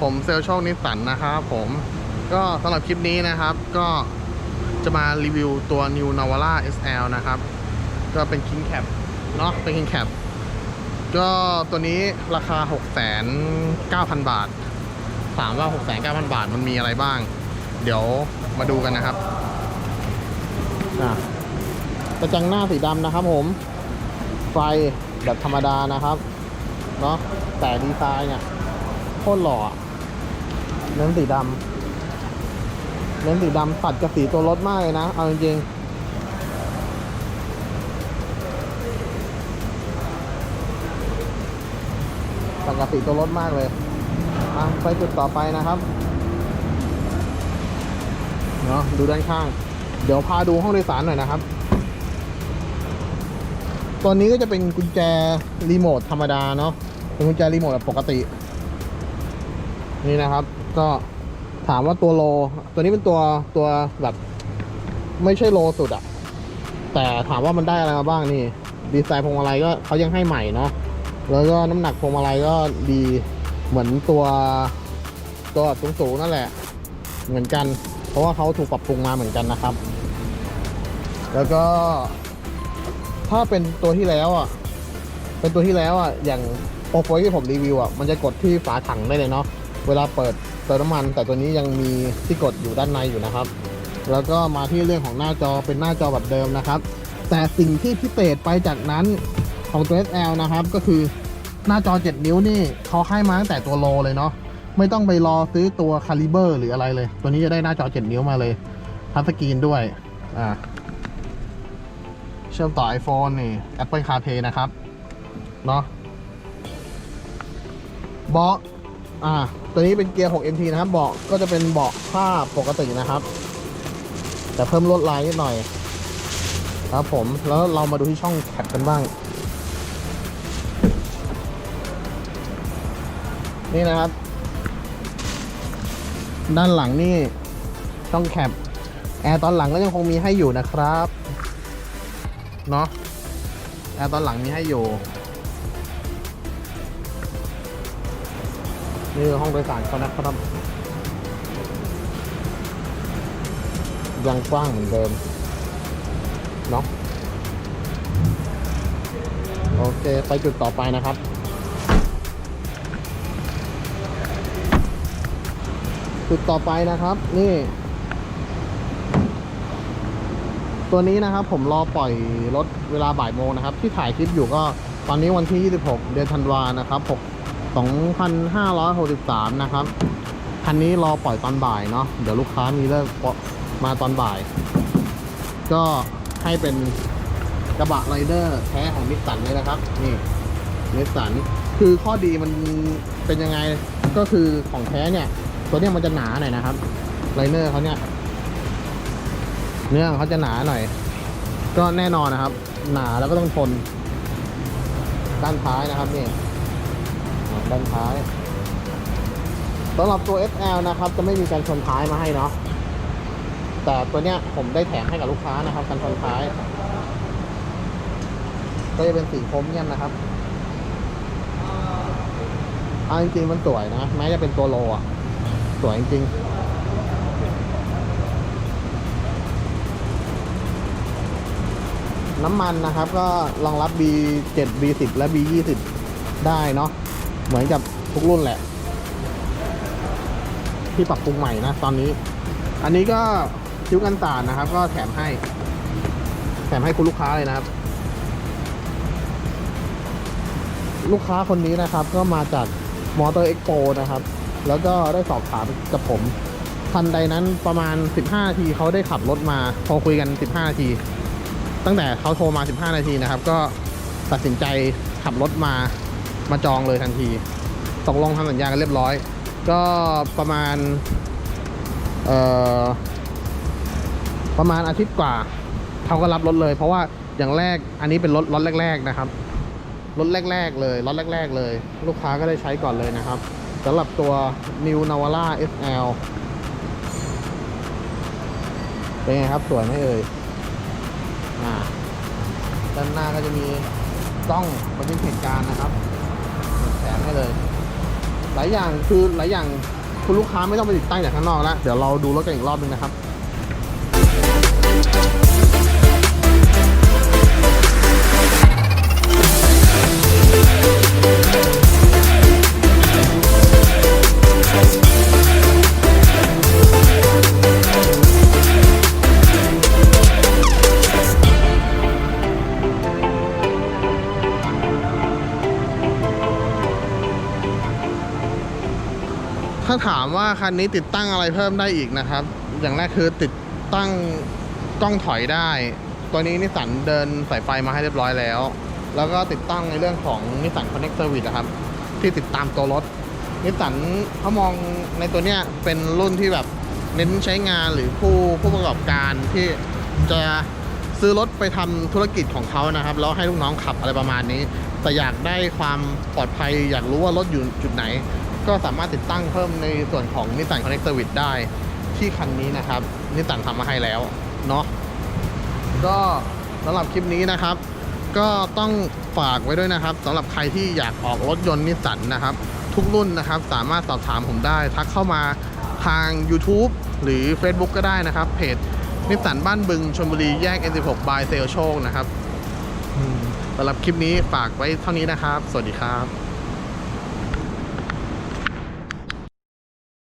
ผมเซลโชคนิสสันนะครับผมก็สำหรับคลิปนี้นะครับ ก็จะมารีวิวตัว New Navara SL นะครับ ก็เป็น King Cap เนาะเป็น King Cap ก็ตัวนี้ราคา 6,900บาท ถามว่า 6,900 บาทมันมีอะไรบ้าง เดี๋ยวมาดูกันนะครับอะกระจังหน้าสีดำนะครับผม ไฟแบบธรรมดานะครับ เนาะแต่ดีไซน์เนี่ย โคตรหล่อเน้นสีดำเน้นสีดำตัดกับสีตัวรถมากเลยนะ เอาจริงๆตัดกับสีตัวรถมากเลยอะไปจุดต่อไปนะครับเนาะดูด้านข้าง เดี๋ยวพาดูห้องโดยสารหน่อยนะครับตัวนี้ก็จะเป็นกุญแจรีโมทธรรมดาเนาะเป็นกุญแจรีโมทแบบปกติ นี่นะครับ ก็ถามว่าตัวโล ตัวนี้เป็นตัวตัวแบบไม่ใช่โลสุดอะแต่ถามว่ามันได้อะไรมาบ้างนี่ ดีไซน์พวงมาลัยก็เขายังให้ใหม่เนาะแล้วก็น้ำหนักพวงมาลัยก็ดีเหมือนตัวตัวสูงๆนั่นแหละ เหมือนกัน เพราะว่าเขาถูกปรับปรุงมาเหมือนกันนะครับ แล้วก็ ถ้าเป็นตัวที่แล้วอะเป็นตัวที่แล้วอะอย่างโปรโฟที่ผมรีวิวอะมันจะกดที่ฝาถังได้เลยเนาะ เวลาเปิดเติมน้ำมัน แต่ตัวนี้ยังมีที่กดอยู่ด้านในอยู่นะครับ แล้วก็มาที่เรื่องของหน้าจอเป็นหน้าจอแบบเดิมนะครับ แต่สิ่งที่พิเศษไปจากนั้นของตัว SL นะครับก็คือหน้าจอ 7 นิ้วนี่เขาให้มาตั้งแต่ตัวโลเลยเนาะไม่ต้องไปรอซื้อตัวคาลิเบอร์หรืออะไรเลย ตัวนี้จะได้หน้าจอ 7 นิ้วมาเลยทัชสกรีนด้วยอ่าเชื่อมต่อ iPhone นี่ Apple CarPlay นะครับเนาะเบาะ อ่า ตัวนี้เป็นเกียร์ 6MT นะครับ เบาะก็จะเป็นเบาะผ้าปกตินะครับ แต่เพิ่มลวดลายนิดหน่อย ครับผม แล้วเรามาดูที่ช่องแคปกันบ้าง นี่นะครับ ด้านหลังนี่ช่องแคปแอร์ตอนหลังก็ยังคงมีให้อยู่นะครับ เนาะแอร์ตอนหลังมีให้อยู่ นี่คือห้องโดยสารเขานะครับ ยังกว้างเหมือนเดิม เนาะโอเค ไปจุดต่อไปนะครับ จุดต่อไปนะครับ นี่ ตัวนี้นะครับผมรอปล่อยรถเวลาบ่ายโมงนะครับ ที่ถ่ายคลิปอยู่ก็ตอนนี้วันที่ 26 เดือนธันวานะครับ6 2563 นะครับ คันนี้รอปล่อยตอนบ่ายเนาะ เดี๋ยวลูกค้ามีเลิกมาตอนบ่าย ก็ให้เป็นกระบะไรเดอร์แท้ของนิสสันเลยนะครับ นี่นิสสัน คือข้อดีมันเป็นยังไง ก็คือของแท้เนี่ย ตัวเนี้ยมันจะหนาหน่อยนะครับไรเนอร์เขาเนี่ย เนื้อเขาจะหนาหน่อย ก็แน่นอนนะครับ หนาแล้วก็ต้องทน ด้านท้ายนะครับนี่ ด้านท้ายสำหรับตัว SL นะครับ จะไม่มีการชนท้ายมาให้เนาะแต่ตัวเนี้ยผมได้แถมให้กับลูกค้านะครับการชนท้าย ก็จะเป็นสีโครเมียมนะครับเอาจริงๆมันสวยนะแม้จะเป็นตัวโลอะ สวยจริงน้ำมันนะครับก็รองรับ B7 B10 และ B20 ได้เนาะ เหมือนกับทุกรุ่นแหละ ที่ปรับปรุงใหม่นะตอนนี้ อันนี้ก็คิ้วกันสาดนะครับ ก็แถมให้ แถมให้คุณลูกค้าเลยนะครับ ลูกค้าคนนี้นะครับ ก็มาจากมอเตอร์เอ็กโปนะครับ แล้วก็ได้สอบถามกับผมทันใดนั้นประมาณ 15นาทีเขาได้ขับรถมาพอคุยกัน 15นาที ตั้งแต่เขาโทรมา 15 นาทีนะครับ ก็ตัดสินใจขับรถมา มาจองเลยทันทีตกลงทำสัญญากันเรียบร้อย ก็ประมาณเอ่อประมาณอาทิตย์กว่าเขาก็รับรถเลย เพราะว่าอย่างแรกอันนี้เป็นรถรถแรก ๆ นะครับรถแรก ๆ เลยรถแรก ๆ เลย ลูกค้าก็ได้ใช้ก่อนเลยนะครับสำหรับตัว New Navara SL เป็นไงครับ สวยไหมเอ่ยอ่าด้านหน้าก็จะมีกล้องบันทึกเหตุการณ์นะครับ ลยหลายอย่างคือหลายอย่างคุณลูกค้าไม่ต้องไปติดตั้งจากข้างนอกแล้วเดี๋ยวเราดูรถกันอีกรอบนึงนะครับ ถ้าถามว่าคันนี้ติดตั้งอะไรเพิ่มได้อีกนะครับ อย่างแรกคือติดตั้งกล้องถอยได้ ตัวนี้นิสสันเดินสายไฟมาให้เรียบร้อยแล้ว แล้วก็ติดตั้งในเรื่องของนิสสัน Connect Service นะครับ ที่ติดตามตัวรถนิสสันเขามองในตัวเนี้ยเป็นรุ่นที่แบบเน้นใช้งานหรือผู้ผู้ประกอบการที่จะซื้อรถไปทำธุรกิจของเขานะครับ แล้วให้ลูกน้องขับอะไรประมาณนี้ แต่อยากได้ความปลอดภัยอยากรู้ว่ารถอยู่จุดไหน ก็สามารถติดตั้งเพิ่มในส่วนของนิสสัน Connect Service ได้ที่คันนี้นะครับนิสสันทำมาให้แล้วเนาะก็สำหรับคลิปนี้นะครับ ก็ต้องฝากไว้ด้วยนะครับสำหรับใครที่อยากออกรถยนต์นิสสันนะครับ ทุกรุ่นนะครับ สามารถสอบถามผมได้ ทักเข้ามาทาง YouTube หรือ Facebook ก็ได้นะครับ เพจนิสสันบ้านบึงชลบุรีแยก N16 บายเซลโชคนะครับสำหรับคลิปนี้ฝากไว้เท่านี้นะครับ สวัสดีครับ